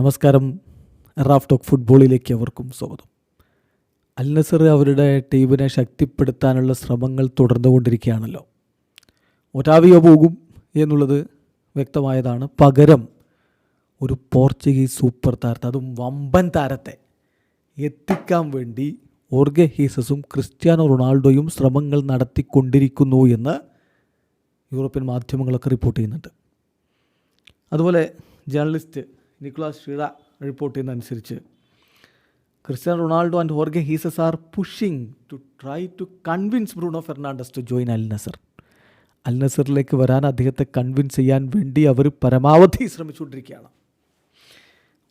നമസ്കാരം. Raf talk ഫുട്ബോളിലേക്ക് അവർക്കും സ്വാഗതം. അൽ നസർ അവരുടെ ടീമിനെ ശക്തിപ്പെടുത്താനുള്ള ശ്രമങ്ങൾ തുടർന്നുകൊണ്ടിരിക്കുകയാണല്ലോ. ഒരാവിയോ പോകും എന്നുള്ളത് വ്യക്തമായതാണ്. പകരം ഒരു പോർച്ചുഗീസ് സൂപ്പർ താരത്തെ അതും വമ്പൻ താരത്തെ എത്തിക്കാൻ വേണ്ടി ഓർഗെ ഹീസസും ക്രിസ്ത്യാനോ റൊണാൾഡോയും ശ്രമങ്ങൾ നടത്തിക്കൊണ്ടിരിക്കുന്നു എന്ന് യൂറോപ്യൻ മാധ്യമങ്ങളൊക്കെ റിപ്പോർട്ട് ചെയ്യുന്നുണ്ട്. അതുപോലെ ജേർണലിസ്റ്റ് നിക്കോളാസ് ഷിറ റിപ്പോർട്ട് ചെയ്യുന്നതനുസരിച്ച്. Cristiano Ronaldo and ഹോർഗെ Jesus are pushing to try to convince Bruno Fernandes to join Al Nassr Al വരാൻ അദ്ദേഹത്തെ കൺവിൻസ് ചെയ്യാൻ വേണ്ടി അവർ പരമാവധി ശ്രമിച്ചുകൊണ്ടിരിക്കുകയാണ്.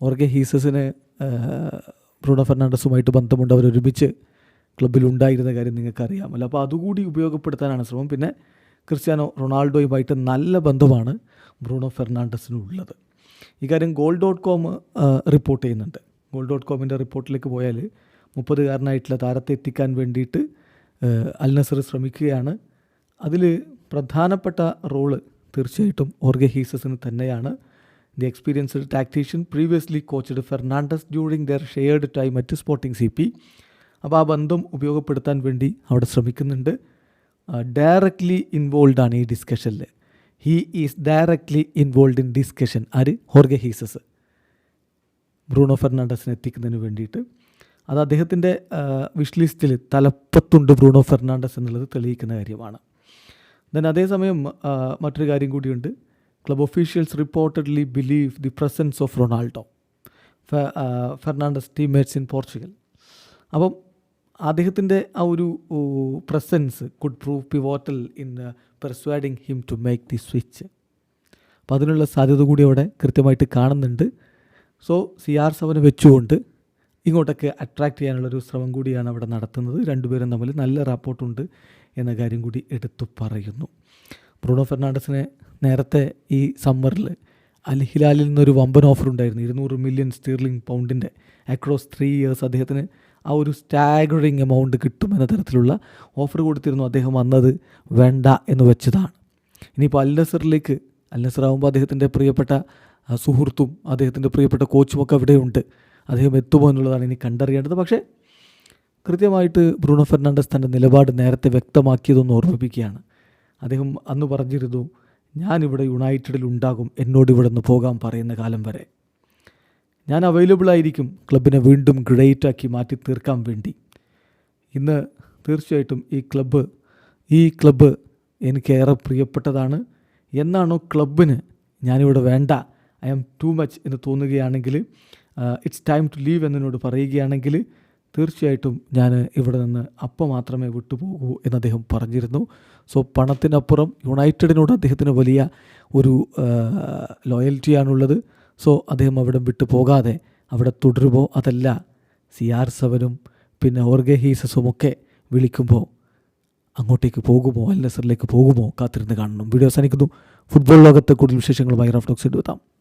ഹോർഗെ ഹീസസിന് ബ്രൂണോ ഫെർണാണ്ടസുമായിട്ട് ബന്ധമുണ്ട്. അവർ ഒരുമിച്ച് ക്ലബ്ബിൽ ഉണ്ടായിരുന്ന കാര്യം നിങ്ങൾക്കറിയാമല്ലോ. അപ്പോൾ അതുകൂടി ഉപയോഗപ്പെടുത്താനാണ് ശ്രമം. പിന്നെ ക്രിസ്ത്യാനോ റൊണാൾഡോയുമായിട്ട് നല്ല ബന്ധമാണ് ബ്രൂണോ ഫെർണാണ്ടസിനുള്ളത്. ഇക്കാര്യം ഗോൾ ഡോട്ട് കോം റിപ്പോർട്ട് ചെയ്യുന്നുണ്ട്. ഗോൾ ഡോട്ട് കോമിന്റെ റിപ്പോർട്ടിലേക്ക് പോയാൽ മുപ്പതുകാരനായിട്ടുള്ള താരത്തെ എത്തിക്കാൻ വേണ്ടിയിട്ട് അൽ നസർ ശ്രമിക്കുകയാണ്. അതിൽ പ്രധാനപ്പെട്ട റോൾ തീർച്ചയായിട്ടും ഓർഗെ ഹീസസിന് തന്നെയാണ്. The experienced tactician previously coached Fernandes during their shared time at Sporting C P. അപ്പോൾ ആ ബന്ധം ഉപയോഗപ്പെടുത്താൻ വേണ്ടി അവിടെ ശ്രമിക്കുന്നുണ്ട്. ഡയറക്റ്റ്ലി ഇൻവോൾവ് ആണ് ഈ ഡിസ്കഷനിൽ he is directly involve in discussion ആര്? ഹോർഗെ ഹീസസ്. ബ്രൂണോ ഫെർണാണ്ടസിനെ എത്തിക്കുന്നതിന് വേണ്ടിയിട്ട്. അത് അദ്ദേഹത്തിന്റെ വിഷ് ലിസ്റ്റിൽ തലപ്പത്തുണ്ട് ബ്രൂണോ ഫെർണാണ്ടസ് എന്നുള്ളത് തെളിയിക്കുന്ന കാര്യമാണ്. ദെൻ അതേസമയം മറ്റൊരു കാര്യം കൂടിയുണ്ട്. Club officials reportedly believe the presence of Ronaldo Fernandes teammates in Portugal അപ്പം അദ്ദേഹത്തിന്റെ ആ ഒരു presence could prove pivotal in persuading him to make the switch അപ്പം അതിനുള്ള സാധ്യത കൂടി അവിടെ കൃത്യമായിട്ട് കാണുന്നുണ്ട്. സോ സി ആർ സെവനെ വെച്ചുകൊണ്ട് ഇങ്ങോട്ടൊക്കെ അട്രാക്റ്റ് ചെയ്യാനുള്ളൊരു ശ്രമം കൂടിയാണ് അവിടെ നടത്തുന്നത്. രണ്ടുപേരും തമ്മിൽ നല്ല റാപ്പോർട്ടുണ്ട് എന്ന കാര്യം കൂടി എടുത്തു പറയുന്നു. ബ്രൂണോ ഫെർണാണ്ടസിനെ നേരത്തെ ഈ സമ്മറിൽ അൽഹിലാലിൽ നിന്നൊരു വമ്പൻ ഓഫർ ഉണ്ടായിരുന്നു. ഇരുന്നൂറ് മില്യൺ സ്റ്റീർലിംഗ് പൗണ്ടിന്റെ അക്രോസ് ത്രീ ഇയേഴ്സ് അദ്ദേഹത്തിന് ആ ഒരു സ്റ്റാഗറിങ് എമൗണ്ട് കിട്ടുമെന്ന തരത്തിലുള്ള ഓഫർ കൊടുത്തിരുന്നു അദ്ദേഹം വന്നത് വേണ്ട എന്ന് വെച്ചതാണ്. ഇനിയിപ്പോൾ അൽ നസറിലേക്ക് അൽ അദ്ദേഹത്തിന്റെ പ്രിയപ്പെട്ട സുഹൃത്തും അദ്ദേഹത്തിന്റെ പ്രിയപ്പെട്ട കോച്ചും കോച്ചുമൊക്കെ അവിടെയുണ്ട്. അദ്ദേഹം എത്തുമോ എന്നുള്ളതാണ് ഇനി കണ്ടറിയേണ്ടത്. പക്ഷേ കൃത്യമായിട്ട് ബ്രൂണോ ഫെർണാണ്ടസ് തന്റെ നിലപാട് നേരത്തെ വ്യക്തമാക്കിയതൊന്ന് ഓർമ്മിപ്പിക്കുകയാണ്. അദ്ദേഹം അന്ന് പറഞ്ഞിരുന്നു ഞാനിവിടെ യുണൈറ്റഡിൽ ഉണ്ടാകും എന്നോട് ഇവിടെ നിന്ന് പോകാൻ പറയുന്ന കാലം വരെ. ഞാൻ അവൈലബിൾ ആയിരിക്കും ക്ലബിനെ വീണ്ടും ഗ്രേറ്റ് ആക്കി മാറ്റി തീർക്കാൻ വേണ്ടി. ഇന്ന് തീർച്ചയായിട്ടും ഈ ക്ലബ്ബ് ഈ ക്ലബ്ബ് എനിക്ക് ഏറെ പ്രിയപ്പെട്ടതാണ്. എന്നാണോ ക്ലബിന് ഞാനിവിടെ വേണ്ട ഐ ആം ടു മച്ച് എന്ന് തോന്നുകയാണെങ്കിൽ ഇറ്റ്സ് ടൈം ടു ലീവ് എന്നോട് പറയുകയാണെങ്കിൽ തീർച്ചയായിട്ടും ഞാൻ ഇവിടെ നിന്ന് അപ്പം മാത്രമേ വിട്ടുപോകൂ എന്ന് അദ്ദേഹം പറഞ്ഞിരുന്നു. സോ പണത്തിനപ്പുറം യുണൈറ്റഡിനോട് അദ്ദേഹത്തിന് വലിയ ഒരു ലോയൽറ്റിയാണുള്ളത് സോ അദ്ദേഹം അവിടെ വിട്ടു പോകാതെ അവിടെ തുടരുമോ? അതല്ല. സി ആർ സെവനും പിന്നെ ഓർഗെ ഹീസസും ഒക്കെ വിളിക്കുമ്പോൾ അങ്ങോട്ടേക്ക് പോകുമോ? അൽ നസറിലേക്ക് പോകുമോ? കാത്തിരുന്ന് കാണണം. വീഡിയോ അവസാനിക്കുന്നു. ഫുട്ബോൾ ലോകത്തെ കൂടുതൽ വിശേഷങ്ങളുമായി റഫ് ടോക്സ് എത്താം